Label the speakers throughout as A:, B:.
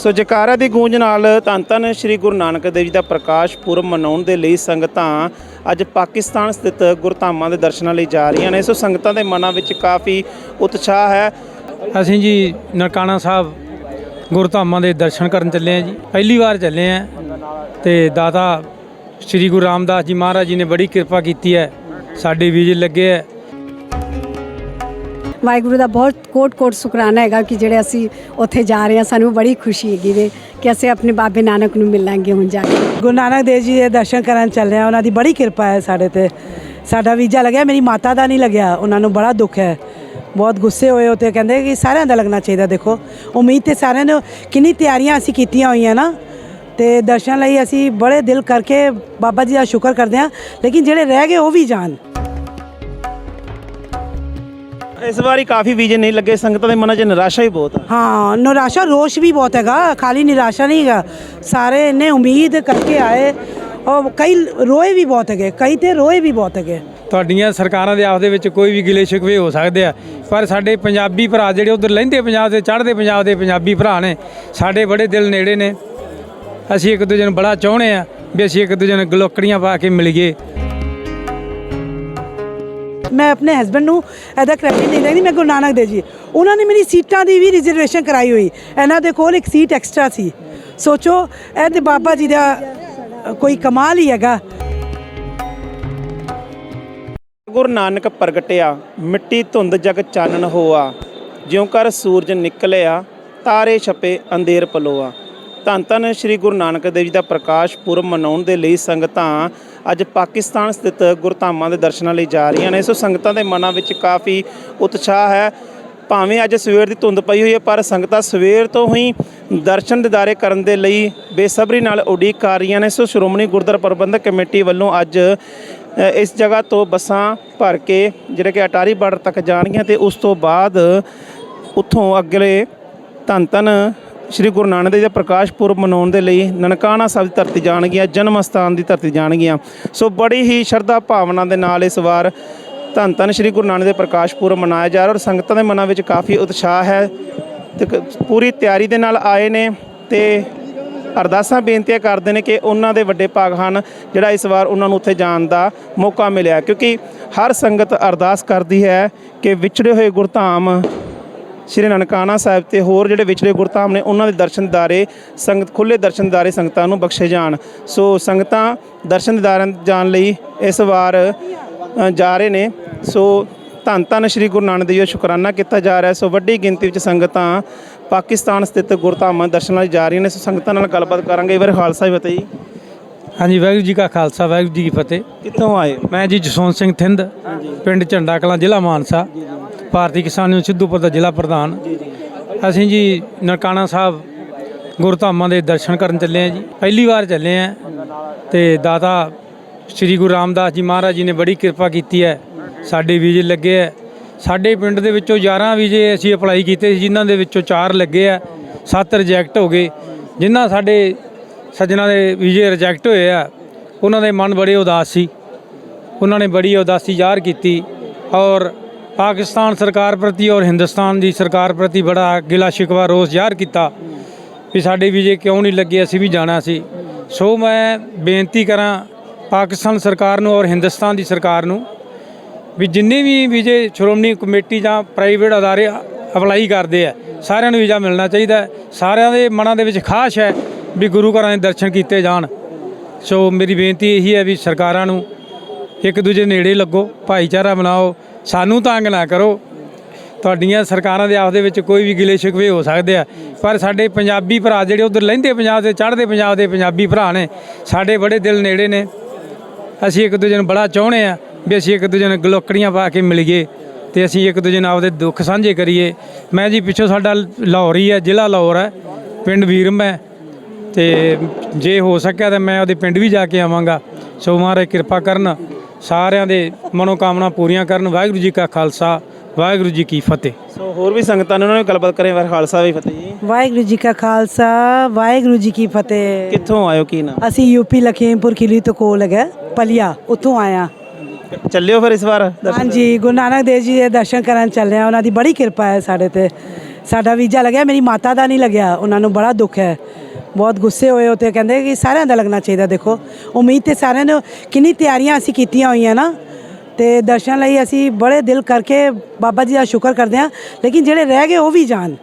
A: ਸੋ ਜਕਾਰਾ ਦੀ ਗੂੰਜ ਨਾਲ ਧੰਨ ਧੰਨ ਸ੍ਰੀ ਗੁਰੂ ਨਾਨਕ ਦੇਵ ਜੀ ਦਾ ਪ੍ਰਕਾਸ਼ ਪੁਰਬ ਮਨਾਉਣ ਦੇ ਲਈ ਸੰਗਤਾਂ ਅੱਜ ਪਾਕਿਸਤਾਨ ਸਥਿਤ ਗੁਰਧਾਮਾਂ ਦੇ ਦਰਸ਼ਨਾਂ ਲਈ ਜਾ ਰਹੀਆਂ ਨੇ। ਸੋ ਸੰਗਤਾਂ ਦੇ ਮਨਾਂ ਵਿੱਚ ਕਾਫੀ ਉਤਸ਼ਾਹ ਹੈ।
B: ਅਸੀਂ ਜੀ ਨਨਕਾਣਾ ਸਾਹਿਬ ਗੁਰਧਾਮਾਂ ਦੇ ਦਰਸ਼ਨ ਕਰਨ ਚੱਲੇ ਆ ਜੀ। ਪਹਿਲੀ ਵਾਰ ਚੱਲੇ ਆ ਤੇ ਦਾਤਾ ਸ੍ਰੀ ਗੁਰੂ ਰਾਮਦਾਸ ਜੀ ਮਹਾਰਾਜ ਜੀ ਨੇ ਬੜੀ ਕਿਰਪਾ ਕੀਤੀ ਹੈ। ਸਾਡੇ ਵੀਜ਼ੇ ਲੱਗੇ ਹੈ।
C: ਵਾਹਿਗੁਰੂ ਦਾ ਬਹੁਤ ਕੋਟ ਕੋਟ ਸ਼ੁਕਰਾਨਾ ਹੈਗਾ ਕਿ ਜਿਹੜੇ ਅਸੀਂ ਉੱਥੇ ਜਾ ਰਹੇ ਹਾਂ, ਸਾਨੂੰ ਬੜੀ ਖੁਸ਼ੀ ਹੈਗੀ ਵੇ ਕਿ ਅਸੀਂ ਆਪਣੇ ਬਾਬੇ ਨਾਨਕ ਨੂੰ ਮਿਲਾਂਗੇ ਹੁਣ ਜਾ ਕੇ।
D: ਗੁਰੂ ਨਾਨਕ ਦੇਵ ਜੀ ਦੇ ਦਰਸ਼ਨ ਕਰਨ ਚੱਲੇ ਆ ਉਹਨਾਂ ਦੀ ਬੜੀ ਕਿਰਪਾ ਹੈ ਸਾਡੇ ਤੇ। ਸਾਡਾ ਵੀਜ਼ਾ ਲੱਗਿਆ, ਮੇਰੀ ਮਾਤਾ ਦਾ ਨਹੀਂ ਲੱਗਿਆ, ਉਹਨਾਂ ਨੂੰ ਬੜਾ ਦੁੱਖ ਹੈ। ਬਹੁਤ ਗੁੱਸੇ ਹੋਏ ਉਹ ਤੇ ਕਹਿੰਦੇ ਕਿ ਸਾਰਿਆਂ ਦਾ ਲੱਗਣਾ ਚਾਹੀਦਾ, ਦੇਖੋ। ਉਮੀਦ ਤੇ ਸਾਰਿਆਂ ਨੂੰ ਕਿੰਨੀ ਤਿਆਰੀਆਂ ਅਸੀਂ ਕੀਤੀਆਂ ਹੋਈਆਂ ਨਾ। ਤੇ ਦਰਸ਼ਨ ਲਈ ਅਸੀਂ ਬੜੇ ਦਿਲ ਕਰਕੇ ਬਾਬਾ ਜੀ ਦਾ ਸ਼ੁਕਰ ਕਰਦੇ ਹਾਂ, ਲੇਕਿਨ ਜਿਹੜੇ ਰਹਿ ਗਏ ਉਹ ਵੀ ਜਾਣ।
A: ਇਸ ਵਾਰੀ ਕਾਫੀ ਵੀਜ਼ੇ ਨਹੀਂ ਲੱਗੇ ਸੰਗਤਾਂ ਦੇ ਮਨਾਂ 'ਚ ਨਿਰਾਸ਼ਾ ਹੀ ਬਹੁਤ ਹੈ
D: ਹਾਂ ਨਿਰਾਸ਼ਾ ਰੋਸ਼ ਵੀ ਬਹੁਤ ਹੈਗਾ ਖਾਲੀ ਨਿਰਾਸ਼ਾ ਨਹੀਂ ਹੈਗਾ। ਸਾਰੇ ਇੰਨੇ ਉਮੀਦ ਕਰਕੇ ਆਏ। ਉਹ ਕਈ ਰੋਏ ਵੀ ਬਹੁਤ ਹੈਗੇ ਕਈ ਤੇ ਰੋਏ ਵੀ ਬਹੁਤ ਹੈਗੇ।
B: ਤੁਹਾਡੀਆਂ ਸਰਕਾਰਾਂ ਦੇ ਆਪਦੇ ਵਿੱਚ ਕੋਈ ਵੀ ਗਿਲੇ ਸ਼ਿਕਵੇ ਹੋ ਸਕਦੇ ਆ ਪਰ ਸਾਡੇ ਪੰਜਾਬੀ ਭਰਾ ਜਿਹੜੇ ਉਧਰ ਲਹਿੰਦੇ ਪੰਜਾਬ ਦੇ ਚੜ੍ਹਦੇ ਪੰਜਾਬ ਦੇ ਪੰਜਾਬੀ ਭਰਾ ਨੇ ਸਾਡੇ ਬੜੇ ਦਿਲ ਨੇੜੇ ਨੇ। ਅਸੀਂ ਇੱਕ ਦੂਜੇ ਨੂੰ ਬੜਾ ਚਾਹੁੰਦੇ ਆ ਵੀ ਅਸੀਂ ਇੱਕ ਦੂਜੇ ਨੂੰ ਗਲੋਕੜੀਆਂ ਪਾ ਕੇ ਮਿਲੀਏ।
D: ਮੈਂ ਆਪਣੇ ਹਸਬੰਡ ਨੂੰ ਇਹਦਾ ਕ੍ਰੈਡਿਟ ਨਹੀਂ ਦਿੰਦੀ ਮੈਂ ਗੁਰੂ ਨਾਨਕ ਦੇਵ ਜੀ। ਉਹਨਾਂ ਨੇ ਮੇਰੀ ਸੀਟਾਂ ਦੀ ਵੀ ਰਿਜ਼ਰਵੇਸ਼ਨ ਕਰਾਈ ਹੋਈ। ਇਹਨਾਂ ਦੇ ਕੋਲ ਇੱਕ ਸੀਟ ਐਕਸਟਰਾ ਸੀ। ਸੋਚੋ, ਇਹ ਤੇ ਬਾਬਾ ਜੀ ਦਾ ਕੋਈ ਕਮਾਲ ਹੀ ਹੈਗਾ।
A: ਗੁਰੂ ਨਾਨਕ ਪ੍ਰਗਟਿਆ, ਮਿੱਟੀ ਧੁੰਦ ਜਗ ਚਾਨਣ ਹੋਆ। ਜਿਉਂ ਕਰ ਸੂਰਜ ਨਿਕਲਿਆ, ਤਾਰੇ ਛਪੇ, ਅੰਧੇਰ ਪਲੋਆ। ਧੰਨ ਧੰਨ ਸ੍ਰੀ ਗੁਰੂ ਨਾਨਕ ਦੇਵ ਜੀ ਦਾ ਪ੍ਰਕਾਸ਼ ਪੁਰਬ ਮਨਾਉਣ ਦੇ ਲਈ ਸੰਗਤਾਂ ਅੱਜ ਪਾਕਿਸਤਾਨ ਸਥਿਤ ਗੁਰਧਾਮਾਂ ਦੇ ਦਰਸ਼ਨਾਂ ਲਈ ਜਾ ਰਹੀਆਂ ਨੇ। ਸੋ ਸੰਗਤਾਂ ਦੇ ਮਨਾਂ ਵਿੱਚ ਕਾਫੀ ਉਤਸ਼ਾਹ ਹੈ। ਭਾਵੇਂ ਅੱਜ ਸਵੇਰ ਦੀ ਧੁੰਦ ਪਈ ਹੋਈ ਹੈ, ਪਰ ਸੰਗਤਾਂ ਸਵੇਰ ਤੋਂ ਹੀ ਦਰਸ਼ਨ ਦਿਦਾਰੇ ਕਰਨ ਦੇ ਲਈ ਬੇਸਬਰੀ ਨਾਲ ਉਡੀਕ ਕਰ ਰਹੀਆਂ ਨੇ। ਸੋ ਸ਼੍ਰੋਮਣੀ ਗੁਰਦੁਆਰਾ ਪ੍ਰਬੰਧਕ ਕਮੇਟੀ ਵੱਲੋਂ ਅੱਜ ਇਸ ਜਗ੍ਹਾ ਤੋਂ ਬੱਸਾਂ ਭਰ ਕੇ ਜਿਹੜੇ ਕਿ ਅਟਾਰੀ ਬਾਰਡਰ ਤੱਕ ਜਾਣਗੀਆਂ ਤੇ ਉਸ ਤੋਂ ਬਾਅਦ ਉੱਥੋਂ ਅਗਲੇ ਧੰਨ ਧੰਨ ਸ੍ਰੀ ਗੁਰੂ ਨਾਨਕ ਦੇਵ ਜੀ ਦਾ ਪ੍ਰਕਾਸ਼ ਪੁਰਬ ਮਨਾਉਣ ਦੇ ਲਈ ਨਨਕਾਣਾ ਸਾਹਿਬ ਦੀ ਧਰਤੀ ਜਾਣਗੀਆਂ, ਜਨਮ ਸਥਾਨ ਦੀ ਧਰਤੀ ਜਾਣਗੀਆਂ। ਸੋ ਬੜੀ ਹੀ ਸ਼ਰਧਾ ਭਾਵਨਾ ਦੇ ਨਾਲ ਇਸ ਵਾਰ ਧੰਨ ਧੰਨ ਸ੍ਰੀ ਗੁਰੂ ਨਾਨਕ ਦੇ ਪ੍ਰਕਾਸ਼ ਪੁਰਬ ਮਨਾਇਆ ਜਾ ਰਿਹਾ ਔਰ ਸੰਗਤਾਂ ਦੇ ਮਨਾਂ ਵਿੱਚ ਕਾਫੀ ਉਤਸ਼ਾਹ ਹੈ। ਤੇ ਕ- ਪੂਰੀ ਤਿਆਰੀ ਦੇ ਨਾਲ ਆਏ ਨੇ ਤੇ ਅਰਦਾਸਾਂ ਬੇਨਤੀਆਂ ਕਰਦੇ ਨੇ ਕਿ ਉਹਨਾਂ ਦੇ ਵੱਡੇ ਭਾਗ ਹਨ, ਜਿਹੜਾ ਇਸ ਵਾਰ ਉਹਨਾਂ ਨੂੰ ਉੱਥੇ ਜਾਣ ਦਾ ਮੌਕਾ ਮਿਲਿਆ। ਕਿਉਂਕਿ ਹਰ ਸੰਗਤ ਅਰਦਾਸ ਕਰਦੀ ਹੈ ਕਿ ਵਿਛੜੇ ਹੋਏ ਗੁਰਧਾਮ ਸ਼੍ਰੀ ਨਨਕਾਣਾ ਸਾਹਿਬ ਤੇ ਹੋਰ ਜਿਹੜੇ ਵਿਛੜੇ ਗੁਰਧਾਮ ਨੇ ਉਹਨਾਂ ਦੇ ਦਰਸ਼ਨ ਦਿਦਾਰੇ ਸੰਗਤ ਖੁੱਲੇ ਦਰਸ਼ਨ ਦਿਦਾਰੇ ਸੰਗਤਾਂ ਨੂੰ ਬਖਸ਼ੇ ਜਾਣ। ਸੋ ਸੰਗਤਾਂ ਦਰਸ਼ਨ ਦਿਦਾਰਾਂ ਜਾਣ ਲਈ ਇਸ ਵਾਰ ਜਾ ਰਹੇ ਨੇ। ਸੋ ਧੰਨ ਧੰਨ ਸ਼੍ਰੀ ਗੁਰੂ ਨਾਨਕ ਦੇਵ ਜੀ ਦਾ ਸ਼ੁਕਰਾਨਾ ਕੀਤਾ ਜਾ ਰਿਹਾ। ਸੋ ਵੱਡੀ ਗਿਣਤੀ ਵਿੱਚ ਸੰਗਤਾਂ ਪਾਕਿਸਤਾਨ ਸਥਿਤ ਗੁਰਧਾਮਾਂ ਦਰਸ਼ਨਾਂ ਲਈ ਜਾ ਰਹੀਆਂ ਨੇ। ਸੋ ਸੰਗਤਾਂ ਨਾਲ ਗੱਲਬਾਤ ਕਰਾਂਗੇ। ਇਵਰ ਖਾਲਸਾ ਜੀ ਫਤਿਹ। ਜੀ
B: ਹਾਂਜੀ ਵਾਹਿਗੁਰੂ ਜੀ ਕਾ ਖਾਲਸਾ ਵਾਹਿਗੁਰੂ ਜੀ ਕੀ ਫਤਿਹ।
A: ਕਿੱਥੋਂ ਆਏ?
B: ਮੈਂ ਜੀ ਜਸਵੰਤ ਸਿੰਘ ਥਿੰਦ ਪਿੰਡ ਝੰਡਾ ਕਲਾਂ ਜ਼ਿਲ੍ਹਾ ਮਾਨਸਾ। ਭਾਰਤੀ ਕਿਸਾਨ ਯੂਨੀਅਨ ਸਿੱਧੂਪੁਰ ਦਾ ਜ਼ਿਲ੍ਹਾ ਪ੍ਰਧਾਨ। ਅਸੀਂ ਜੀ ਨਨਕਾਣਾ ਸਾਹਿਬ ਗੁਰਧਾਮਾਂ ਦੇ ਦਰਸ਼ਨ ਕਰਨ ਚੱਲੇ ਆ ਜੀ। ਪਹਿਲੀ ਵਾਰ ਚੱਲੇ ਆ ਤੇ ਦਾਤਾ ਸ੍ਰੀ ਗੁਰੂ ਰਾਮਦਾਸ ਜੀ ਮਹਾਰਾਜ ਜੀ ਨੇ ਬੜੀ ਕਿਰਪਾ ਕੀਤੀ ਹੈ। ਸਾਡੇ ਵੀਜ਼ੇ ਲੱਗੇ ਹੈ। ਸਾਡੇ ਪਿੰਡ ਦੇ ਵਿੱਚੋਂ 11 ਵੀਜ਼ੇ ਅਸੀਂ ਅਪਲਾਈ ਕੀਤੇ ਸੀ ਜਿਨ੍ਹਾਂ ਦੇ ਵਿੱਚੋਂ 4 ਲੱਗੇ ਆ 7 ਰਿਜੈਕਟ ਹੋ ਗਏ। ਜਿਨ੍ਹਾਂ ਸਾਡੇ ਸੱਜਣਾ ਦੇ ਵੀਜ਼ੇ ਰਿਜੈਕਟ ਹੋਏ ਆ ਉਹਨਾਂ ਦੇ ਮਨ ਬੜੇ ਉਦਾਸ ਸੀ। ਉਹਨਾਂ ਨੇ ਬੜੀ ਉਦਾਸੀ ਜ਼ਾਹਰ ਕੀਤੀ ਔਰ ਪਾਕਿਸਤਾਨ ਸਰਕਾਰ ਪ੍ਰਤੀ ਔਰ ਹਿੰਦੁਸਤਾਨ ਦੀ ਸਰਕਾਰ ਪ੍ਰਤੀ ਬੜਾ ਗਿਲਾ ਸ਼ਿਕਵਾ ਰੋਸ ਜ਼ਾਹਰ ਕੀਤਾ ਵੀ ਸਾਡੇ ਵੀਜ਼ੇ ਕਿਉਂ ਨਹੀਂ ਲੱਗੇ, ਅਸੀਂ ਵੀ ਜਾਣਾ ਸੀ। ਸੋ ਮੈਂ ਬੇਨਤੀ ਕਰਾਂ ਪਾਕਿਸਤਾਨ ਸਰਕਾਰ ਨੂੰ ਔਰ ਹਿੰਦੁਸਤਾਨ ਦੀ ਸਰਕਾਰ ਨੂੰ ਵੀ ਜਿੰਨੇ ਵੀ ਵੀਜ਼ੇ ਸ਼੍ਰੋਮਣੀ ਕਮੇਟੀ ਜਾਂ ਪ੍ਰਾਈਵੇਟ ਅਦਾਰੇ ਅਪਲਾਈ ਕਰਦੇ ਆ, ਸਾਰਿਆਂ ਨੂੰ ਵੀਜ਼ਾ ਮਿਲਣਾ ਚਾਹੀਦਾ ਸਾਰਿਆਂ ਦੇ ਮਨਾਂ ਦੇ ਵਿੱਚ ਖਾਸ਼ ਹੈ ਵੀ ਗੁਰੂ ਘਰਾਂ ਦੇ ਦਰਸ਼ਨ ਕੀਤੇ ਜਾਣ। ਸੋ ਮੇਰੀ ਬੇਨਤੀ ਇਹੀ ਹੈ ਵੀ ਸਰਕਾਰਾਂ ਨੂੰ ਇੱਕ ਦੂਜੇ ਨੇੜੇ ਲੱਗੋ, ਭਾਈਚਾਰਾ ਬਣਾਓ ਸਾਨੂੰ ਤੰਗ ਨਾ ਕਰੋ। ਤੁਹਾਡੀਆਂ ਸਰਕਾਰਾਂ ਦੇ ਆਪਦੇ ਵਿੱਚ ਕੋਈ ਵੀ ਗਿਲੇ ਸ਼ਿਕਵੇ ਹੋ ਸਕਦੇ ਆ। ਪਰ ਸਾਡੇ ਪੰਜਾਬੀ ਭਰਾ ਜਿਹੜੇ ਉਧਰ ਲਹਿੰਦੇ ਪੰਜਾਬ ਦੇ, ਚੜ੍ਹਦੇ ਪੰਜਾਬ ਦੇ ਪੰਜਾਬੀ ਭਰਾ ਨੇ, ਸਾਡੇ ਬੜੇ ਦਿਲ ਨੇੜੇ ਨੇ। ਅਸੀਂ ਇੱਕ ਦੂਜੇ ਨੂੰ ਬੜਾ ਚਾਹੁੰਦੇ ਆ ਵੀ ਅਸੀਂ ਇੱਕ ਦੂਜੇ ਨੂੰ ਗਲੋਕੜੀਆਂ ਪਾ ਕੇ ਮਿਲੀਏ ਤੇ ਅਸੀਂ ਇੱਕ ਦੂਜੇ ਨਾਲ ਆਪਦੇ ਦੁੱਖ ਸਾਂਝੇ ਕਰੀਏ। ਮੈਂ ਜੀ ਪਿੱਛੋਂ ਸਾਡਾ ਲਾਹੌਰ ਹੀ ਹੈ, ਜ਼ਿਲ੍ਹਾ ਲਾਹੌਰ ਹੈ, ਪਿੰਡ ਵੀਰਮ ਹੈ। ਤੇ ਜੇ ਹੋ ਸਕਿਆ ਤਾਂ ਮੈਂ ਉਹਦੇ ਪਿੰਡ ਵੀ ਜਾ ਕੇ ਆਵਾਂਗਾ। ਸੋ ਮਹਾਰਾਜ ਕਿਰਪਾ ਕਰਨ। ਸਾਰਿਆਂ ਦੇ ਮਨੋਕਾਮਨਾ ਪੂਰੀਆਂ ਕਰਨ। ਵਾਹਿਗੁਰੂ ਜੀ ਕਾ ਖਾਲਸਾ ਵਾਹਿਗੁਰੂ ਜੀ ਕੀ ਫਤਿਹ।
A: ਸੋ ਹੋਰ ਵੀ ਸੰਗਤਾਂ ਨੇ ਉਹਨਾਂ ਨਾਲ ਗੱਲਬਾਤ ਕਰੇ ਇਵਰ ਖਾਲਸਾ ਵੀ ਫਤਿਹ ਜੀ।
D: ਵਾਹਿਗੁਰੂ ਜੀ ਕਾ ਖਾਲਸਾ ਵਾਹਿਗੁਰੂ ਜੀ ਕੀ ਫਤਿਹ।
A: ਕਿੱਥੋਂ ਆਇਓ ਕੀ ਨਾ
D: ਅਸੀਂ ਯੂਪੀ ਲਖੀਮਪੁਰ ਖਿਲੀ ਤੋਂ ਕੋਲ ਹੈਗਾ ਪਲੀਆ ਉੱਥੋਂ ਆਇਆ
A: ਚੱਲਿਓ ਫਿਰ ਇਸ ਵਾਰ ਦਰਸ਼ਨ
D: ਹਾਂਜੀ ਗੁਰੂ ਨਾਨਕ ਦੇਵ ਜੀ ਦੇ ਦਰਸ਼ਨ ਕਰਨ ਚੱਲੇ ਆ ਉਹਨਾਂ ਦੀ ਬੜੀ ਕਿਰਪਾ ਹੈ ਸਾਡੇ ਤੇ। ਸਾਡਾ ਵੀਜ਼ਾ ਲੱਗਿਆ ਮੇਰੀ ਮਾਤਾ ਦਾ ਨਹੀਂ ਲੱਗਿਆ ਉਹਨਾਂ ਨੂੰ ਬੜਾ ਦੁੱਖ ਹੈ। ਬਹੁਤ ਗੁੱਸੇ ਹੋਏ ਉਹ ਤੇ ਕਹਿੰਦੇ ਕਿ ਸਾਰਿਆਂ ਦਾ ਲੱਗਣਾ ਚਾਹੀਦਾ ਦੇਖੋ। ਉਮੀਦ ਤੇ ਸਾਰਿਆਂ ਨੂੰ ਕਿੰਨੀ ਤਿਆਰੀਆਂ ਅਸੀਂ ਕੀਤੀਆਂ ਹੋਈਆਂ ਨਾ। ਤੇ ਦਰਸ਼ਨ ਲਈ ਅਸੀਂ ਬੜੇ ਦਿਲ ਕਰਕੇ ਬਾਬਾ ਜੀ ਦਾ ਸ਼ੁਕਰ ਕਰਦੇ ਹਾਂ ਲੇਕਿਨ ਜਿਹੜੇ ਰਹਿ ਗਏ ਉਹ ਵੀ ਜਾਣ।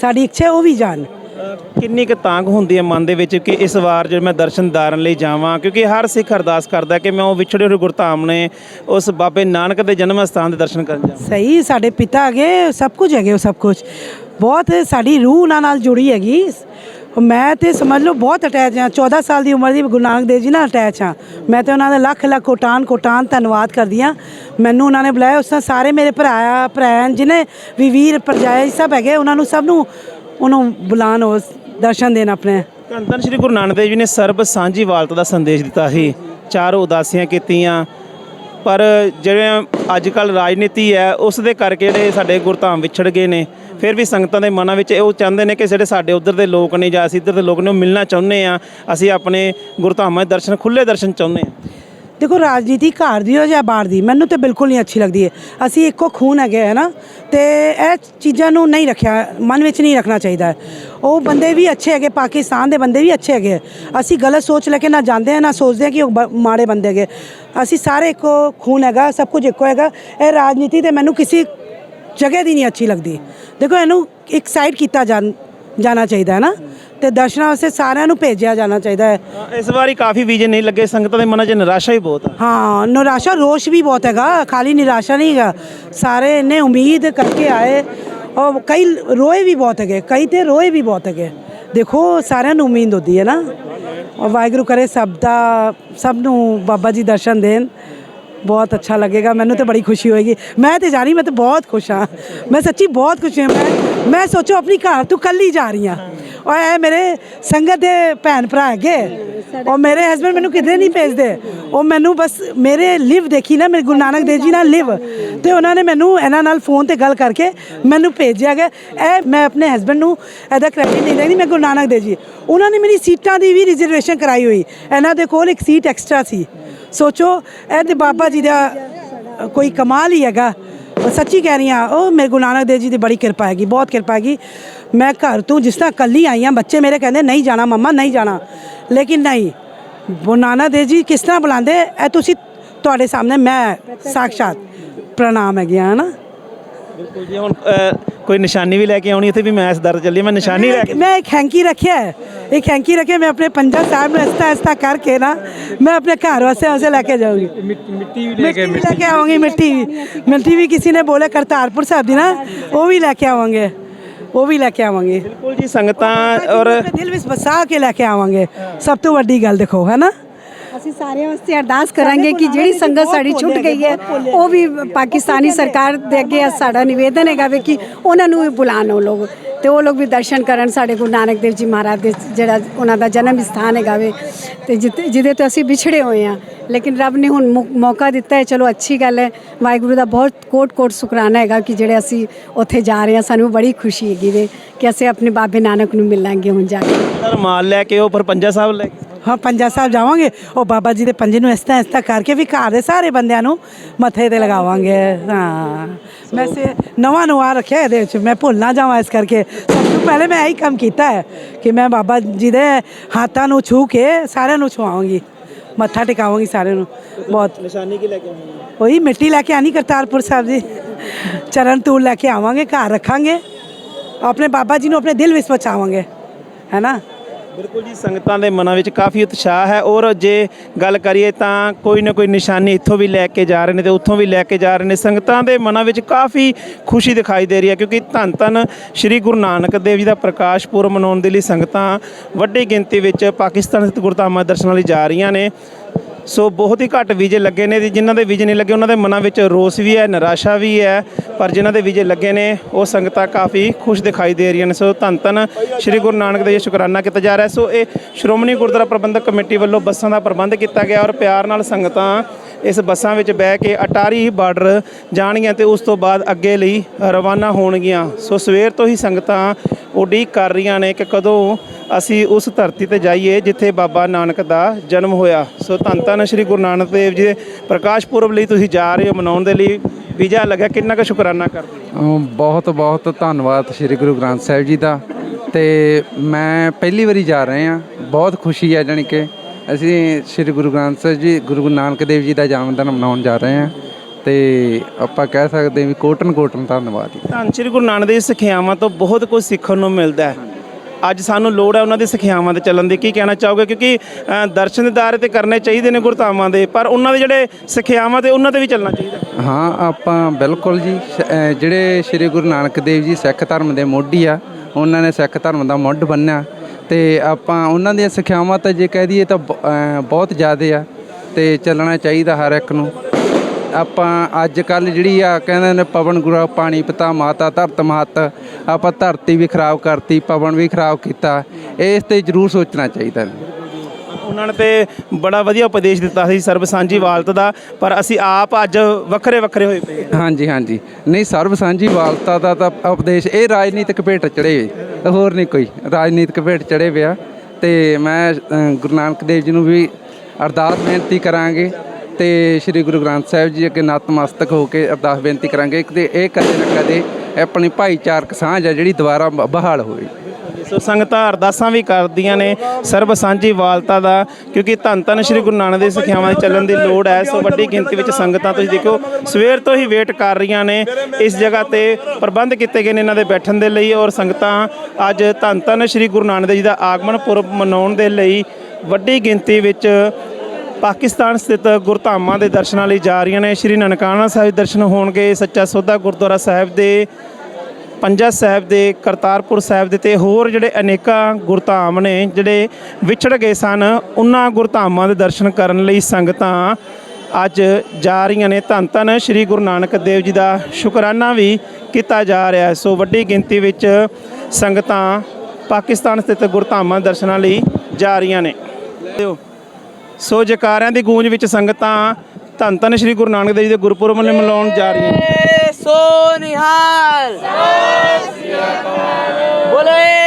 D: ਸਾਡੀ ਇੱਛਾ ਉਹ ਵੀ ਜਾਣ।
A: ਕਿੰਨੀ ਕੁ ਤਾਂਗ ਹੁੰਦੀ ਹੈ ਮਨ ਦੇ ਵਿੱਚ ਕਿ ਇਸ ਵਾਰ ਜੇ ਮੈਂ ਦਰਸ਼ਨਦਾਰਨ ਲਈ ਜਾਵਾਂ ਕਿਉਂਕਿ ਹਰ ਸਿੱਖ ਅਰਦਾਸ ਕਰਦਾ ਕਿ ਮੈਂ ਉਹ ਵਿਛੜੇ ਹੋਏ ਗੁਰਧਾਮ ਨੇ ਉਸ ਬਾਬੇ ਨਾਨਕ ਦੇ ਜਨਮ ਸਥਾਨ ਦੇ ਦਰਸ਼ਨ ਕਰਨ ਜਾਵਾਂ।
D: ਸਹੀ ਸਾਡੇ ਪਿਤਾ ਹੈਗੇ ਸਭ ਕੁਝ ਹੈਗੇ ਉਹ ਸਭ ਕੁਝ। ਬਹੁਤ ਸਾਡੀ ਰੂਹ ਉਹਨਾਂ ਨਾਲ ਜੁੜੀ ਹੈਗੀ। ਮੈਂ ਤੇ ਸਮਝ ਲਓ ਬਹੁਤ ਅਟੈਚ ਹਾਂ। 14 ਸਾਲ ਦੀ ਉਮਰ ਦੀ ਗੁਰੂ ਨਾਨਕ ਦੇਵ ਜੀ ਨਾਲ ਅਟੈਚ ਹਾਂ। ਮੈਂ ਤੇ ਉਹਨਾਂ ਦਾ ਲੱਖ ਲੱਖ ਕੋਟਾਨ ਕੋਟਾਨ ਧੰਨਵਾਦ ਕਰਦੀ ਹਾਂ। ਮੈਨੂੰ ਉਹਨਾਂ ਨੇ ਬੁਲਾਇਆ, ਉਸ ਤਰ੍ਹਾਂ ਸਾਰੇ ਮੇਰੇ ਭਰਾ, ਭੈਣ ਜਿਹਨੇ ਵੀ ਵੀਰ ਪਰਜਾਏ ਸਭ ਹੈਗੇ, ਉਹਨਾਂ ਨੂੰ ਸਭ ਨੂੰ ਉਹਨੂੰ ਬੁਲਾਉਣ, ਉਸ ਦਰਸ਼ਨ ਦੇਣ ਆਪਣੇ।
A: ਧੰਨ ਧੰਨ ਸ੍ਰੀ ਗੁਰੂ ਨਾਨਕ ਦੇਵ ਜੀ ਨੇ ਸਰਬ ਸਾਂਝੀ ਵਾਲਤ ਦਾ ਸੰਦੇਸ਼ ਦਿੱਤਾ ਸੀ। ਚਾਰ ਉਦਾਸੀਆਂ ਕੀਤੀਆਂ, ਪਰ ਜਿਹੜੇ ਅੱਜ ਕੱਲ ਰਾਜਨੀਤੀ ਹੈ, ਉਸ ਦੇ ਕਰਕੇ ਜਿਹੜੇ ਸਾਡੇ ਗੁਰਧਾਮ ਵਿਛੜ ਗਏ ਨੇ ਫਿਰ ਵੀ ਸੰਗਤਾਂ ਦੇ ਮਨਾਂ ਵਿੱਚ ਇਹ ਉਹ ਚਾਹੁੰਦੇ ਨੇ ਕਿ ਜਿਹੜੇ ਸਾਡੇ ਉਧਰ ਦੇ ਲੋਕ ਨੇ ਜਾਂ ਅਸੀਂ ਇੱਧਰ ਦੇ ਲੋਕ ਨੇ ਉਹ ਮਿਲਣਾ ਚਾਹੁੰਦੇ ਆ ਅਸੀਂ ਆਪਣੇ ਗੁਰਧਾਮਾਂ ਦੇ ਦਰਸ਼ਨ ਖੁੱਲੇ ਦਰਸ਼ਨ ਚਾਹੁੰਦੇ ਆ
D: ਦੇਖੋ, ਰਾਜਨੀਤੀ ਘਰ ਦੀ ਹੋ ਜਾਂ ਬਾਹਰ ਦੀ, ਮੈਨੂੰ ਤੇ ਬਿਲਕੁਲ ਨਹੀਂ ਅੱਛੀ ਲੱਗਦੀ ਹੈ ਅਸੀਂ ਇੱਕੋ ਖੂਨ ਹੈਗੇ ਹੈ ਨਾ ਤੇ ਇਹ ਚੀਜ਼ਾਂ ਨੂੰ ਨਹੀਂ ਰੱਖਿਆ, ਮਨ ਵਿੱਚ ਨਹੀਂ ਰੱਖਣਾ ਚਾਹੀਦਾ। ਉਹ ਬੰਦੇ ਵੀ ਅੱਛੇ ਹੈਗੇ, ਪਾਕਿਸਤਾਨ ਦੇ ਬੰਦੇ ਵੀ ਅੱਛੇ ਹੈਗੇ ਅਸੀਂ ਗਲਤ ਸੋਚ ਲੈ ਕੇ ਨਾ ਜਾਂਦੇ ਹਾਂ ਨਾ ਸੋਚਦੇ ਹਾਂ ਕਿ ਉਹ ਬ- ਮਾੜੇ ਬੰਦੇ ਹੈਗੇ। ਅਸੀਂ ਸਾਰੇ ਇੱਕੋ ਖੂਨ ਹੈਗਾ, ਸਭ ਕੁਝ ਇੱਕੋ ਹੈਗਾ। ਇਹ ਰਾਜਨੀਤੀ ਤੇ ਮੈਨੂੰ ਕਿਸੇ ਜਗ੍ਹਾ ਦੀ ਨਹੀਂ ਅੱਛੀ ਲੱਗਦੀ। ਦੇਖੋ ਇਹਨੂੰ ਇੱਕ ਸਾਈਡ ਕੀਤਾ ਜਾਣ ਚਾਹੀਦਾ ਹੈ ਨਾ। ਤੇ ਦਰਸ਼ਨਾਂ ਵਾਸਤੇ ਸਾਰਿਆਂ ਨੂੰ ਭੇਜਿਆ ਜਾਣਾ ਚਾਹੀਦਾ ਹੈ।
A: ਇਸ ਵਾਰੀ ਕਾਫੀ ਵੀਜ਼ੇ ਨਹੀਂ ਲੱਗੇ ਸੰਗਤਾਂ ਦੇ ਮਨਾਂ 'ਚ ਨਿਰਾਸ਼ਾ ਹੀ ਬਹੁਤ ਆ।
D: ਹਾਂ ਨਿਰਾਸ਼ਾ ਰੋਸ਼ ਵੀ ਬਹੁਤ ਹੈਗਾ ਖਾਲੀ ਨਿਰਾਸ਼ਾ ਨਹੀਂ ਹੈਗਾ। ਸਾਰੇ ਇੰਨੇ ਉਮੀਦ ਕਰਕੇ ਆਏ। ਔਰ ਕਈ ਰੋਏ ਵੀ ਬਹੁਤ ਹੈਗੇ ਕਈ ਤੇ ਰੋਏ ਵੀ ਬਹੁਤ ਹੈਗੇ। ਦੇਖੋ ਸਾਰਿਆਂ ਨੂੰ ਉਮੀਦ ਹੁੰਦੀ ਹੈ ਨਾ। ਔਰ ਵਾਹਿਗੁਰੂ ਕਰੇ ਸਭ ਦਾ ਸਭ ਨੂੰ ਬਾਬਾ ਜੀ ਦਰਸ਼ਨ ਦੇਣ। ਬਹੁਤ ਅੱਛਾ ਲੱਗੇਗਾ, ਮੈਨੂੰ ਤੇ ਬੜੀ ਖੁਸ਼ੀ ਹੋਏਗੀ। ਮੈਂ ਤੇ ਜਾ ਰਹੀ, ਮੈਂ ਤੇ ਬਹੁਤ ਖੁਸ਼ ਹਾਂ। ਮੈਂ ਸੱਚੀ ਬਹੁਤ ਖੁਸ਼ ਹਾਂ। ਮੈਂ ਮੈਂ ਸੋਚੋ ਆਪਣੀ ਘਰ ਤੋਂ ਕੱਲੀ ਜਾ ਰਹੀ ਹਾਂ। ਔਰ ਇਹ ਮੇਰੇ ਸੰਗਤ ਦੇ ਭੈਣ ਭਰਾ ਹੈਗੇ। ਔਰ ਮੇਰੇ ਹਸਬੰਡ ਮੈਨੂੰ ਕਿਧਰੇ ਨਹੀਂ ਭੇਜਦੇ। ਉਹ ਮੈਨੂੰ ਬਸ ਮੇਰੇ ਲਿਵ ਦੇਖੀ ਨਾ, ਮੇਰੇ ਗੁਰੂ ਨਾਨਕ ਦੇਵ ਜੀ ਨਾਲ ਲਿਵ ਤੇ ਉਹਨਾਂ ਨੇ ਮੈਨੂੰ ਇਹਨਾਂ ਨਾਲ ਫੋਨ ਤੇ ਗੱਲ ਕਰਕੇ ਮੈਨੂੰ ਭੇਜਿਆ ਗਿਆ। ਇਹ ਮੈਂ ਆਪਣੇ ਹਸਬੰਡ ਨੂੰ ਇਹਦਾ ਕ੍ਰੈਡਿਟ ਨਹੀਂ ਦੇਣੀ ਮੈਂ ਗੁਰੂ ਨਾਨਕ ਦੇਵ ਜੀ। ਉਹਨਾਂ ਨੇ ਮੇਰੀ ਸੀਟਾਂ ਦੀ ਵੀ ਰਿਜ਼ਰਵੇਸ਼ਨ ਕਰਾਈ ਹੋਈ। ਇਹਨਾਂ ਦੇ ਕੋਲ ਇੱਕ ਸੀਟ ਐਕਸਟਰਾ ਸੀ। ਸੋਚੋ, ਇਹ ਤੇ ਬਾਬਾ ਜੀ ਦਾ ਕੋਈ ਕਮਾਲ ਹੀ ਹੈਗਾ। ਸੱਚੀ ਕਹਿ ਰਹੀ ਹਾਂ, ਉਹ ਮੇਰੇ ਗੁਰੂ ਨਾਨਕ ਦੇਵ ਜੀ ਦੀ ਬੜੀ ਕਿਰਪਾ ਹੈਗੀ, ਬਹੁਤ ਕਿਰਪਾ ਹੈਗੀ। ਮੈਂ ਘਰ ਤੋਂ ਜਿਸ ਤਰ੍ਹਾਂ ਕੱਲੀ ਆਈ ਹਾਂ, ਬੱਚੇ ਮੇਰੇ ਕਹਿੰਦੇ, ਨਹੀਂ ਜਾਣਾ ਮੰਮਾ, ਨਹੀਂ ਜਾਣਾ। ਲੇਕਿਨ ਨਹੀਂ, ਗੁਰੂ ਨਾਨਕ ਦੇਵ ਜੀ ਕਿਸ ਤਰ੍ਹਾਂ ਬੁਲਾਉਂਦੇ, ਇਹ ਤੁਸੀਂ ਤੁਹਾਡੇ ਸਾਹਮਣੇ ਮੈਂ ਸਾਖਸ਼ਾਤ ਪ੍ਰਣਾਮ ਹੈਗੀਆਂ ਹਨਾ?
A: ਬਿਲਕੁਲ ਜੀ ਹੁਣ ਅ, ਕੋਈ ਨਿਸ਼ਾਨੀ ਵੀ ਲੈ ਕੇ ਆਉਣੀ ਇੱਥੇ ਵੀ ਮੈਂ ਇਸ ਦਰ ਚੱਲੀ ਮੈਂ ਨਿਸ਼ਾਨੀ ਲੈ ਕੇ
D: ਮੈਂ ਇੱਕ ਹੈਂਕੀ ਰੱਖਿਆ ਹੈ। ਇੱਕ ਹੈਂਕੀ ਰੱਖਿਆ ਮੈਂ ਆਪਣੇ ਪੰਜਾ ਸਾਹਿਬ ਨੂੰ ਇਸਤਾ ਇਸਤਾ ਕਰਕੇ ਨਾ ਮੈਂ ਆਪਣੇ ਘਰ ਵਾਸਤੇ ਉਸੇ ਲੈ ਕੇ ਜਾਊਂਗੀ।
B: ਮਿੱਟੀ ਵੀ
D: ਮਿੱਟੀ ਵੀ ਲੈ ਕੇ ਆਵਾਂਗੇ ਮਿੱਟੀ ਮਿੱਟੀ ਵੀ ਕਿਸੇ ਨੇ ਬੋਲੇ ਕਰਤਾਰਪੁਰ ਸਾਹਿਬ ਦੀ ਨਾ ਉਹ ਵੀ ਲੈ ਕੇ ਆਵਾਂਗੇ। ਉਹ ਵੀ ਲੈ ਕੇ ਆਵਾਂਗੇ।
A: ਬਿਲਕੁਲ ਜੀ ਸੰਗਤਾਂ ਔਰ
D: ਦਿਲ ਵਿੱਚ ਵਸਾ ਕੇ ਲੈ ਕੇ ਆਵਾਂਗੇ। ਸਭ ਤੋਂ ਵੱਡੀ ਗੱਲ ਦੇਖੋ ਹੈ ਨਾ?
C: ਅਸੀਂ ਸਾਰਿਆਂ ਵਾਸਤੇ ਅਰਦਾਸ ਕਰਾਂਗੇ ਕਿ ਜਿਹੜੀ ਸੰਗਤ ਸਾਡੀ ਛੁੱਟ ਗਈ ਹੈ ਉਹ ਵੀ ਪਾਕਿਸਤਾਨੀ ਸਰਕਾਰ ਦੇ ਅੱਗੇ ਸਾਡਾ ਨਿਵੇਦਨ ਹੈਗਾ ਵੀ ਕਿ ਉਹਨਾਂ ਨੂੰ ਵੀ ਬੁਲਾਣ ਉਹ ਲੋਕ। ਤੇ ਉਹ ਲੋਕ ਵੀ ਦਰਸ਼ਨ ਕਰਨ ਸਾਡੇ ਗੁਰੂ ਨਾਨਕ ਦੇਵ ਜੀ ਮਹਾਰਾਜ ਦੇ ਜਿਹੜਾ ਉਹਨਾਂ ਦਾ ਜਨਮ ਸਥਾਨ ਹੈਗਾ ਵੇ। ਤੇ ਜਿੱਥੇ- ਜਿਹਦੇ ਤੋਂ ਅਸੀਂ ਵਿਛੜੇ ਹੋਏ ਆ ਲੇਕਿਨ ਰੱਬ ਨੇ ਹੁਣ ਮੌ- ਮੌਕਾ ਦਿੱਤਾ ਹੈ ਚਲੋ ਅੱਛੀ ਗੱਲ ਹੈ। ਵਾਹਿਗੁਰੂ ਦਾ ਬਹੁਤ ਕੋਟ ਕੋਟ ਸ਼ੁਕਰਾਨਾ ਹੈਗਾ ਕਿ ਜਿਹੜੇ ਅਸੀਂ ਉੱਥੇ ਜਾ ਰਹੇ ਹਾਂ ਸਾਨੂੰ ਬੜੀ ਖੁਸ਼ੀ ਹੈਗੀ ਵੇ ਕਿ ਅਸੀਂ ਆਪਣੇ ਬਾਬੇ ਨਾਨਕ ਨੂੰ ਮਿਲਾਂਗੇ ਹੁਣ ਜਾ ਕੇ।
A: ਸਰ ਮਾਲ ਲੈ ਕੇ ਉਹ ਪਰ ਪੰਜਾ ਸਾਹਿਬ ਲੈ ਕੇ।
D: ਹਾਂ ਪੰਜਾ ਸਾਹਿਬ ਜਾਵਾਂਗੇ। ਉਹ ਬਾਬਾ ਜੀ ਦੇ ਪੰਜੇ ਨੂੰ ਇਸ ਤਰ੍ਹਾਂ ਇਸ ਤਰ੍ਹਾਂ ਕਰਕੇ ਵੀ ਘਰ ਦੇ ਸਾਰੇ ਬੰਦਿਆਂ ਨੂੰ ਮੱਥੇ ਤੇ ਲਗਾਵਾਂਗੇ। ਹਾਂ। ਮੈਂ ਸੇ ਨਵਾਂ ਨਵਾਂ ਰੱਖਿਆ ਇਹਦੇ ਵਿੱਚ। ਮੈਂ ਭੁੱਲ ਨਾ ਜਾਵਾਂ ਇਸ ਕਰਕੇ। ਸਭ ਤੋਂ ਪਹਿਲੇ ਮੈਂ ਇਹੀ ਕੰਮ ਕੀਤਾ ਹੈ ਕਿ ਮੈਂ ਬਾਬਾ ਜੀ ਦੇ ਹੱਥਾਂ ਨੂੰ ਛੂ ਕੇ ਸਾਰਿਆਂ ਨੂੰ ਛੁਆਵਾਂਗੀ ਮੱਥਾ ਟਿਕਾਵਾਂਗੀ ਸਾਰਿਆਂ ਨੂੰ। ਬਹੁਤ
A: ਨਿਸ਼ਾਨੀ ਕੀ ਲੈ ਕੇ ਆਉਣੀ
D: ਉਹੀ ਮਿੱਟੀ ਲੈ ਕੇ ਆਣੀ ਕਰਤਾਰਪੁਰ ਸਾਹਿਬ ਜੀ। ਚਰਨ ਤੂਲ ਲੈ ਕੇ ਆਵਾਂਗੇ ਘਰ ਰੱਖਾਂਗੇ। ਆਪਣੇ ਬਾਬਾ ਜੀ ਨੂੰ ਆਪਣੇ ਦਿਲ ਵਿੱਚ ਪਹੁੰਚਾਵਾਂਗੇ। ਹੈ ਨਾ?
A: ਬਿਲਕੁਲ ਜੀ, ਸੰਗਤਾਂ ਦੇ ਮਨਾਂ ਵਿੱਚ ਕਾਫੀ ਉਤਸ਼ਾਹ ਹੈ ਔਰ ਜੇ ਗੱਲ ਕਰੀਏ ਤਾਂ ਕੋਈ ਨਾ ਕੋਈ ਨਿਸ਼ਾਨੀ ਇੱਥੋਂ ਵੀ ਲੈ ਕੇ ਜਾ ਰਹੇ ਨੇ ਤੇ ਉੱਥੋਂ ਵੀ ਲੈ ਕੇ ਜਾ ਰਹੇ ਨੇ। ਸੰਗਤਾਂ ਦੇ ਮਨਾਂ ਵਿੱਚ ਕਾਫੀ ਖੁਸ਼ੀ ਦਿਖਾਈ ਦੇ ਰਹੀ ਹੈ ਕਿਉਂਕਿ ਧੰਨ ਧੰਨ ਸ੍ਰੀ ਗੁਰੂ ਨਾਨਕ ਦੇਵ ਜੀ ਦਾ ਪ੍ਰਕਾਸ਼ ਪੁਰਬ ਮਨਾਉਣ ਦੇ ਲਈ ਸੰਗਤਾਂ ਵੱਡੀ ਗਿਣਤੀ ਵਿੱਚ ਪਾਕਿਸਤਾਨ ਸਥਿਤ ਗੁਰਧਾਮਾਂ ਦਰਸ਼ਨਾਂ ਲਈ ਜਾ ਰਹੀਆਂ ਨੇ। ਸੋ ਬਹੁਤ ਹੀ ਘੱਟ ਵੀਜ਼ੇ ਲੱਗੇ ਨੇ ਤੇ ਜਿਨ੍ਹਾਂ ਦੇ ਵੀਜ਼ੇ ਨਹੀਂ ਲੱਗੇ, ਉਹਨਾਂ ਦੇ ਮਨਾਂ ਵਿੱਚ ਰੋਸ ਵੀ ਹੈ, ਨਿਰਾਸ਼ਾ ਵੀ ਹੈ। ਪਰ ਜਿਨ੍ਹਾਂ ਦੇ ਵੀਜ਼ੇ ਲੱਗੇ ਨੇ, ਉਹ ਸੰਗਤਾਂ ਕਾਫੀ ਖੁਸ਼ ਦਿਖਾਈ ਦੇ ਰਹੀਆਂ ਨੇ। ਸੋ ਧੰਨ ਧੰਨ ਸ੍ਰੀ ਗੁਰੂ ਨਾਨਕ ਦੇਵ ਜੀ ਸ਼ੁਕਰਾਨਾ ਕੀਤਾ ਜਾ ਰਿਹਾ ਸੋ ਇਹ ਸ਼੍ਰੋਮਣੀ ਗੁਰਦੁਆਰਾ ਪ੍ਰਬੰਧਕ ਕਮੇਟੀ ਵੱਲੋਂ ਬੱਸਾਂ ਦਾ ਪ੍ਰਬੰਧ ਕੀਤਾ ਗਿਆ ਔਰ ਪਿਆਰ ਨਾਲ ਸੰਗਤਾਂ ਇਸ ਬੱਸਾਂ ਵਿੱਚ ਬਹਿ ਕੇ ਅਟਾਰੀ ਬਾਰਡਰ ਜਾਣਗੀਆਂ ਤੇ ਉਸ ਤੋਂ ਬਾਅਦ ਅੱਗੇ ਲਈ ਰਵਾਨਾ ਹੋਣਗੀਆਂ। ਸੋ ਸਵੇਰ ਤੋਂ ਹੀ ਸੰਗਤਾਂ ਉਡੀਕ ਕਰ ਰਹੀਆਂ ਨੇ ਕਿ ਕਦੋਂ ਅਸੀਂ ਉਸ ਧਰਤੀ ਤੇ ਜਾਈਏ ਜਿੱਥੇ ਬਾਬਾ ਨਾਨਕ ਦਾ ਜਨਮ ਹੋਇਆ। ਸੋ ਧੰਨ ਧੰਨ ਸ੍ਰੀ ਗੁਰੂ ਨਾਨਕ ਦੇਵ ਜੀ ਦੇ ਪ੍ਰਕਾਸ਼ ਪੁਰਬ ਲਈ ਤੁਸੀਂ ਜਾ ਰਹੇ ਹੋ ਮਨਾਉਣ ਦੇ ਲਈ। ਵੀਜ਼ਾ ਲੱਗਿਆ, ਕਿੰਨਾ ਕੁ ਸ਼ੁਕਰਾਨਾ ਕਰਦੇ
E: ਬਹੁਤ ਬਹੁਤ ਧੰਨਵਾਦ ਸ੍ਰੀ ਗੁਰੂ ਗ੍ਰੰਥ ਸਾਹਿਬ ਜੀ ਦਾ। ਤੇ ਮੈਂ ਪਹਿਲੀ ਵਾਰੀ ਜਾ ਰਹੇ ਹਾਂ। ਬਹੁਤ ਖੁਸ਼ੀ ਹੈ ਜਾਣੀ ਕਿ ਅਸੀਂ ਸ੍ਰੀ ਗੁਰੂ ਗ੍ਰੰਥ ਸਾਹਿਬ ਜੀ, ਗੁਰੂ ਨਾਨਕ ਦੇਵ ਜੀ ਦਾ ਜਨਮ ਦਿਨ ਮਨਾਉਣ ਜਾ ਰਹੇ ਹਾਂ। ਤੇ ਆਪਾਂ ਕਹਿ ਸਕਦੇ ਵੀ ਕੋਟਨ ਕੋਟਨ ਧੰਨਵਾਦ ਜੀ।
A: ਧੰਨ ਸ਼੍ਰੀ ਗੁਰੂ ਨਾਨਕ ਦੇਵ ਜੀ ਸਿੱਖਿਆਵਾਂ ਤੋਂ ਬਹੁਤ ਕੁਝ ਸਿੱਖਣ ਨੂੰ ਮਿਲਦਾ ਹੈ। ਅੱਜ ਸਾਨੂੰ ਲੋੜ ਹੈ ਉਹਨਾਂ ਦੀ ਸਿੱਖਿਆਵਾਂ ਤੇ ਚੱਲਣ ਦੀ। ਕੀ ਕਹਿਣਾ ਚਾਹੋਗੇ? ਕਿਉਂਕਿ ਅ, ਦਰਸ਼ਨ ਦਿਦਾਰੇ ਤੇ ਕਰਨੇ ਚਾਹੀਦੇ ਨੇ ਗੁਰਧਾਮਾਂ ਦੇ ਪਰ ਉਹਨਾਂ ਦੇ ਜਿਹੜੇ ਸਿੱਖਿਆਵਾਂ ਤੇ ਉਹਨਾਂ ਤੇ ਵੀ ਚੱਲਣਾ ਚਾਹੀਦਾ
E: ਹਾਂ। ਆਪਾਂ ਬਿਲਕੁਲ ਜੀ ਸ਼- ਅਹ ਜਿਹੜੇ ਸ੍ਰੀ ਗੁਰੂ ਨਾਨਕ ਦੇਵ ਜੀ ਸਿੱਖ ਧਰਮ ਦੇ ਮੋਢੀ ਆ ਉਹਨਾਂ ਨੇ ਸਿੱਖ ਧਰਮ ਦਾ ਮੁੱਢ ਬੰਨਿਆ। ਤੇ ਆਪਾਂ ਉਹਨਾਂ ਦੀਆਂ ਸਿੱਖਿਆਵਾਂ ਤਾਂ ਜੇ ਕਹਿ ਦਈਏ ਤਾਂ ਬ- ਅਹ ਬਹੁਤ ਜ਼ਿਆਦੇ ਆ ਤੇ ਚੱਲਣਾ ਚਾਹੀਦਾ ਹਰ ਇੱਕ ਨੂੰ। ਆਪਾਂ ਅੱਜ ਕੱਲ ਜਿਹੜੀ ਆ ਕਹਿੰਦੇ ਨੇ ਪਵਨ ਗੁਰੂ ਪਾਣੀ ਪਿਤਾ ਮਾਤਾ ਧਰਤ ਮਹਤ ਆਪਾਂ ਧਰਤੀ ਵੀ ਖਰਾਬ ਕਰਤੀ ਪਵਨ ਵੀ ਖਰਾਬ ਕੀਤਾ ਇਸ ਤੇ ਜ਼ਰੂਰ ਸੋਚਣਾ ਚਾਹੀਦਾ
A: ਉਹਨਾਂ ਨੇ ਤੇ ਬੜਾ ਵਧੀਆ ਉਪਦੇਸ਼ ਦਿੱਤਾ ਸੀ ਸਰਬ ਸਾਂਝੀ ਵਾਲਤ ਦਾ ਪਰ ਅਸੀਂ ਆਪ ਅੱਜ ਵੱਖਰੇ ਵੱਖਰੇ ਹੋਏ ਪਏ ਹਾਂ।
E: ਹਾਂਜੀ ਹਾਂਜੀ। ਨਹੀਂ ਸਰਬ ਸਾਂਝੀ ਵਾਲਤਾ ਦਾ ਤਾਂ ਉਪਦੇਸ਼ ਇਹ ਰਾਜਨੀਤਿਕ ਭੇਟ ਚੜੇ ਹੋਰ ਨਹੀਂ ਕੋਈ ਰਾਜਨੀਤਿਕ ਭੇਟ ਚੜੇ ਪਿਆ। ਤੇ ਮੈਂ ਗੁਰੂ ਨਾਨਕ ਦੇਵ ਜੀ ਨੂੰ ਵੀ ਅਰਦਾਸ ਬੇਨਤੀ ਕਰਾਂਗੇ ਤੇ ਸ੍ਰੀ ਗੁਰੂ ਗ੍ਰੰਥ ਸਾਹਿਬ ਜੀ ਅੱਗੇ ਨਤਮਸਤਕ ਹੋ ਕੇ ਅਰਦਾਸ ਬੇਨਤੀ ਕਰਾਂਗੇ। ਕਿ ਇਹ ਕਦੇ ਨਾ ਕਦੇ ਆਪਣੀ ਭਾਈਚਾਰਕ ਸਾਂਝ ਆ ਜਿਹੜੀ ਦੁਬਾਰਾ ਬ- ਬਹਾਲ ਹੋਵੇ
A: ਸੋ ਸੰਗਤਾਂ ਅਰਦਾਸਾਂ ਵੀ ਕਰਦੀਆਂ ਨੇ ਸਰਬ ਸਾਂਝੀ ਵਾਲਤਾ ਦਾ, ਕਿਉਂਕਿ ਧੰਨ ਧੰਨ ਸ਼੍ਰੀ ਗੁਰੂ ਨਾਨਕ ਦੇਵ ਸਿੱਖਿਆਵਾਂ ਦੇ ਚੱਲਣ ਦੀ ਲੋੜ ਹੈ। ਸੋ ਵੱਡੀ ਗਿਣਤੀ ਵਿੱਚ ਸੰਗਤਾਂ ਤੁਸੀਂ ਦੇਖੋ ਸਵੇਰ ਤੋਂ ਹੀ ਵੇਟ ਕਰ ਰਹੀਆਂ ਨੇ। ਇਸ ਜਗ੍ਹਾ ਤੇ ਪ੍ਰਬੰਧ ਕੀਤੇ ਗਏ ਨੇ ਇਹਨਾਂ ਦੇ ਬੈਠਣ ਦੇ ਲਈ ਔਰ ਸੰਗਤਾਂ ਅੱਜ ਧੰਨ ਧੰਨ ਸ਼੍ਰੀ ਗੁਰੂ ਨਾਨਕ ਦੇਵ ਜੀ ਦਾ ਆਗਮਨ ਪੁਰਬ ਮਨਾਉਣ ਦੇ ਲਈ ਵੱਡੀ ਗਿਣਤੀ ਵਿੱਚ ਪਾਕਿਸਤਾਨ ਸਥਿਤ ਗੁਰਧਾਮਾਂ ਦੇ ਦਰਸ਼ਨਾਂ ਲਈ ਜਾ ਰਹੀਆਂ ਨੇ। ਸ਼੍ਰੀ ਨਨਕਾਣਾ ਸਾਹਿਬ ਦੇ ਦਰਸ਼ਨ ਹੋਣਗੇ, ਸੱਚਾ ਸੌਦਾ ਗੁਰਦੁਆਰਾ ਸਾਹਿਬ ਦੇ, ਪੰਜਾ ਸਾਹਿਬ ਦੇ, ਕਰਤਾਰਪੁਰ ਸਾਹਿਬ ਦੇ ਤੇ ਹੋਰ ਜਿਹੜੇ ਅਨੇਕਾਂ ਗੁਰਧਾਮ ਨੇ, ਜਿਹੜੇ ਵਿਛੜ ਗਏ ਸਨ, ਉਹਨਾਂ ਗੁਰਧਾਮਾਂ ਦੇ ਦਰਸ਼ਨ ਕਰਨ ਲਈ ਸੰਗਤਾਂ ਅੱਜ ਜਾ ਰਹੀਆਂ ਨੇ। ਧੰਨ ਧੰਨ ਸ੍ਰੀ ਗੁਰੂ ਨਾਨਕ ਦੇਵ ਜੀ ਦਾ ਸ਼ੁਕਰਾਨਾ ਵੀ ਕੀਤਾ ਜਾ ਰਿਹਾ ਸੋ ਵੱਡੀ ਗਿਣਤੀ ਵਿੱਚ ਸੰਗਤਾਂ ਪਾਕਿਸਤਾਨ ਸਥਿਤ ਗੁਰਧਾਮਾਂ ਦਰਸ਼ਨਾਂ ਲਈ ਜਾ ਰਹੀਆਂ ਨੇ। ਸੋ ਜਕਾਰਿਆਂ ਦੀ ਗੂੰਜ ਵਿੱਚ ਸੰਗਤਾਂ ਧੰਨ ਧੰਨ ਸ੍ਰੀ ਗੁਰੂ ਨਾਨਕ ਦੇਵ ਜੀ ਦੇ ਗੁਰਪੁਰਬ ਨੂੰ ਮਨਾਉਣ ਜਾ ਰਹੀਆਂ।
F: ਸੋ ਨਿਹਾਲ। ਸੋ ਸਿਆਕਾਲ ਬੋਲੇ।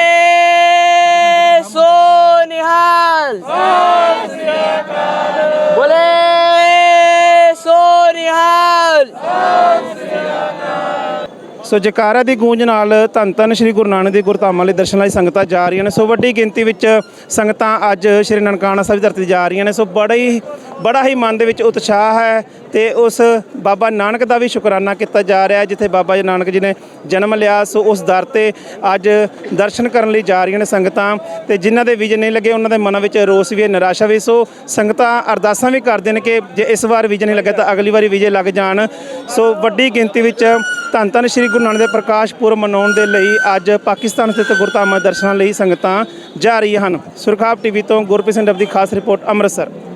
A: ਸੋ ਜਕਾਰਾ ਦੀ ਗੂੰਜ ਨਾਲ ਧੰਨ ਧੰਨ ਸ੍ਰੀ ਗੁਰੂ ਨਾਨਕ ਦੇ ਗੁਰਧਾਮਾਂ ਲਈ ਦਰਸ਼ਨ ਲਈ ਸੰਗਤਾਂ ਜਾ ਰਹੀਆਂ ਨੇ। ਸੋ ਵੱਡੀ ਗਿਣਤੀ ਵਿੱਚ ਸੰਗਤਾਂ ਅੱਜ ਸ੍ਰੀ ਨਨਕਾਣਾ ਸਾਹਿਬ ਦੀ ਧਰਤੀ ਤੇ ਜਾ ਰਹੀਆਂ ਨੇ। ਸੋ ਬੜਾ ਹੀ ਬੜਾ ਹੀ ਮਨ ਦੇ ਵਿੱਚ ਉਤਸ਼ਾਹ ਹੈ ਤੇ ਉਸ ਬਾਬਾ ਨਾਨਕ ਦਾ ਵੀ ਸ਼ੁਕਰਾਨਾ ਕੀਤਾ ਜਾ ਰਿਹਾ ਹੈ, ਜਿੱਥੇ ਬਾਬਾ ਜੀ ਨਾਨਕ ਜੀ ਨੇ ਜਨਮ ਲਿਆ। ਸੋ ਉਸ ਦਰ ਤੇ ਅੱਜ ਦਰਸ਼ਨ ਕਰਨ ਲਈ ਜਾ ਰਹੀਆਂ ਨੇ ਸੰਗਤਾਂ ਤੇ ਜਿਨ੍ਹਾਂ ਦੇ ਵਿਜੇ ਨਹੀਂ ਲੱਗੇ, ਉਹਨਾਂ ਦੇ ਮਨਾਂ ਵਿੱਚ ਰੋਸ ਵੀ ਹੈ, ਨਿਰਾਸ਼ਾ ਵੀ ਸੋ ਸੰਗਤਾਂ ਅਰਦਾਸਾਂ ਵੀ ਕਰਦੇ ਨੇ ਕਿ ਜੇ ਇਸ ਵਾਰ ਵਿਜੇ ਨਹੀਂ ਲੱਗੇ ਤਾਂ ਅਗਲੀ ਵਾਰੀ ਵਿਜੇ ਲੱਗ ਜਾਣ। ਸੋ ਵੱਡੀ ਗਿਣਤੀ ਵਿੱਚ ਧੰਨ ਧੰਨ ਸ੍ਰੀ ਗੁਰੂ ਨਾਨਕ ਦੇ ਪ੍ਰਕਾਸ਼ ਪੁਰਬ ਮਨਾਉਣ ਦੇ ਲਈ ਅੱਜ ਪਾਕਿਸਤਾਨ ਸਥਿਤ ਗੁਰਧਾਮਾਂ ਦਰਸ਼ਨਾਂ ਲਈ ਸੰਗਤਾਂ ਜਾ ਰਹੀਆਂ ਹਨ। ਸੁਰਖਾਬ ਟੀਵੀ ਤੋਂ ਗੁਰਪ੍ਰੀਤ ਸਿੰਘ ਡੱਬ ਦੀ ਖਾਸ ਰਿਪੋਰਟ ਅੰਮ੍ਰਿਤਸਰ।